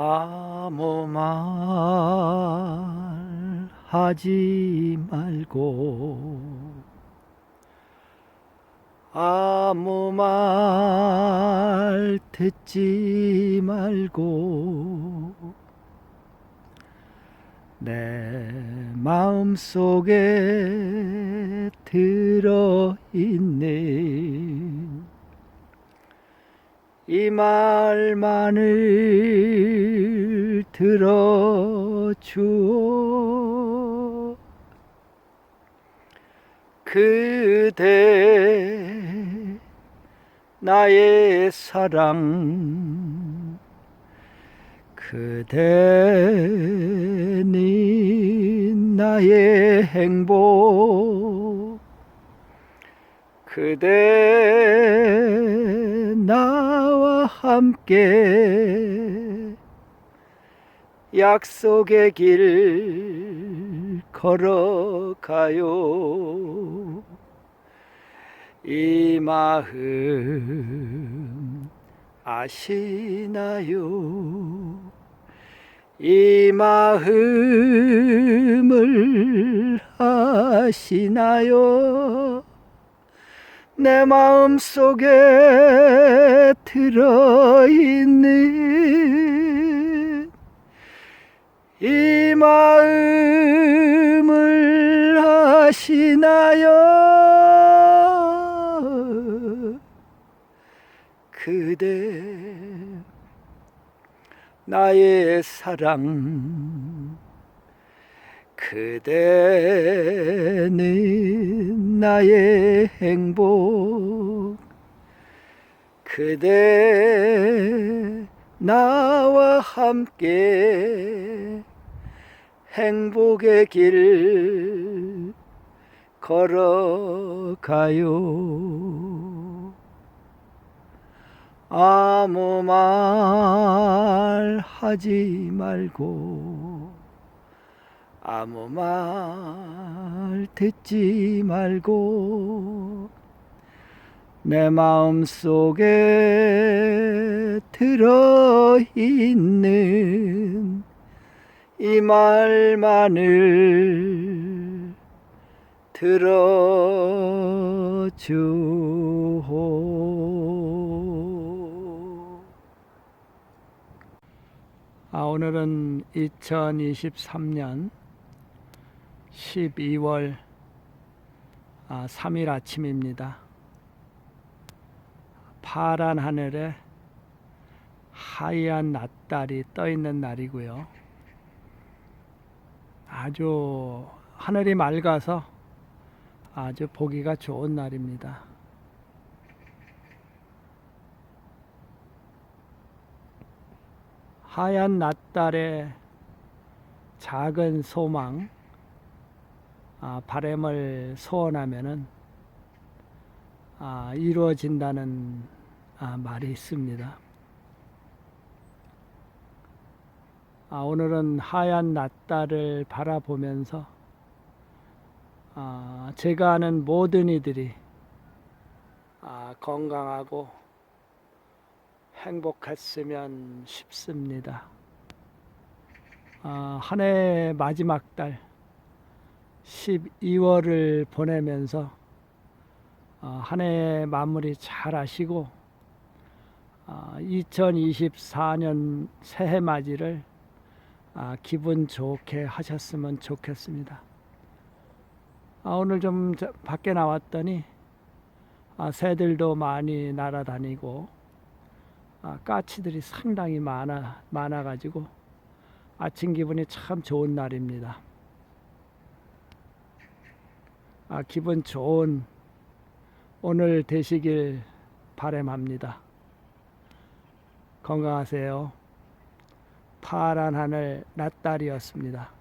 아무 말 하지 말고 아무 말 듣지 말고 내 마음 속에 들어있는 이 말만을 들어주오 그대 나의 사랑 그대니 나의 행복 그대 함께 약속의 길 걸어가요. 이 마음 아시나요? 이 마음을 아시나요 내 마음 속에 들어있는 이 마음을 아시나요? 그대 나의 사랑 그대는 나의 행복. 그대 나와 함께 행복의 길 걸어가요. 아무 말 하지 말고 아무 말 듣지 말고 내 마음 속에 들어있는 이 말만을 들어주오. 아, 오늘은 2023년 12월 아, 3일 아침입니다. 파란 하늘에 하얀 낯달이 떠 있는 날이고요. 아주 하늘이 맑아서 아주 보기가 좋은 날입니다. 하얀 낯달에 작은 소망, 아, 바램을 소원하면은 아, 이루어진다는 아, 말이 있습니다. 아, 오늘은 하얀 낯달을 바라보면서 아, 제가 아는 모든 이들이 아, 건강하고 행복했으면 싶습니다. 아, 한해 마지막 달 12월을 보내면서 아, 한해 마무리 잘 하시고 아, 2024년 새해 맞이를 아, 기분 좋게 하셨으면 좋겠습니다. 아, 오늘 좀 저- 밖에 나왔더니 아, 새들도 많이 날아다니고 아, 까치들이 상당히 많아 많아 가지고 아침 기분이 참 좋은 날입니다. 아, 기분 좋은 오늘 되시길 바람합니다. 건강하세요. 파란 하늘 낮달이었습니다.